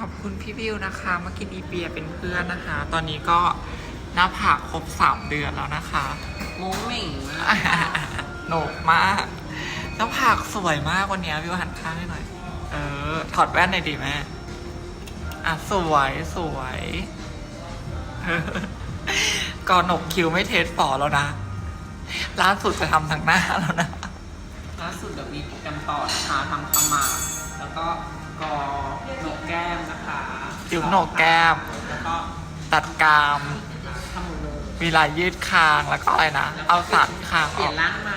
ขอบคุณพี่บิวนะคะมากินอีเปียเป็นเพื่อนนะคะ ตอนนี้ก็หน้าผากครบสามเดือนแล้วนะคะมุ้งหมิ่งมากโหนกมากหน้าผากสวยมากวันนี้พี่ว่าหันข้างให้หน่อย เออ ถอดแว่นหน่อยดิแม่อะสวยสวยเออก่อนหนกคิ้วไม่เทสฟอแล้วนะ ล่าสุดจะทำทางหน้าแล้วนะ ล่าสุดแบบมีโปรแกรมต่อนะคะทำขมับแล้วก็ คิ้วโหนกแก้มแล้วก็ตัดกรามทำหมดเลยมีลายยืดคางแล้วก็อะไรนะ เอาสันคางเปลี่ยนออกร่างใหม่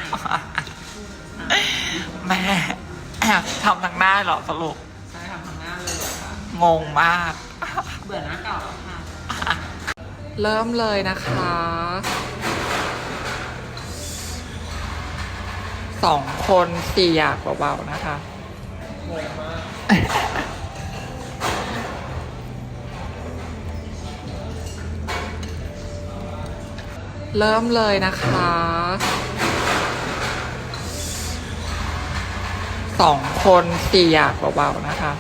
แม่ทำทางหน้าเหรอสรุป ใช่ทำทางหน้าเลยค่ะ งงมาก เบื่อหน้าเก่าแล้วค่ะ เริ่มเลยนะคะ สองคนสี่อยากเบาๆนะคะ งงมาก เริ่มเลยนะคะสองคนสี่อยากเบาๆนะคะ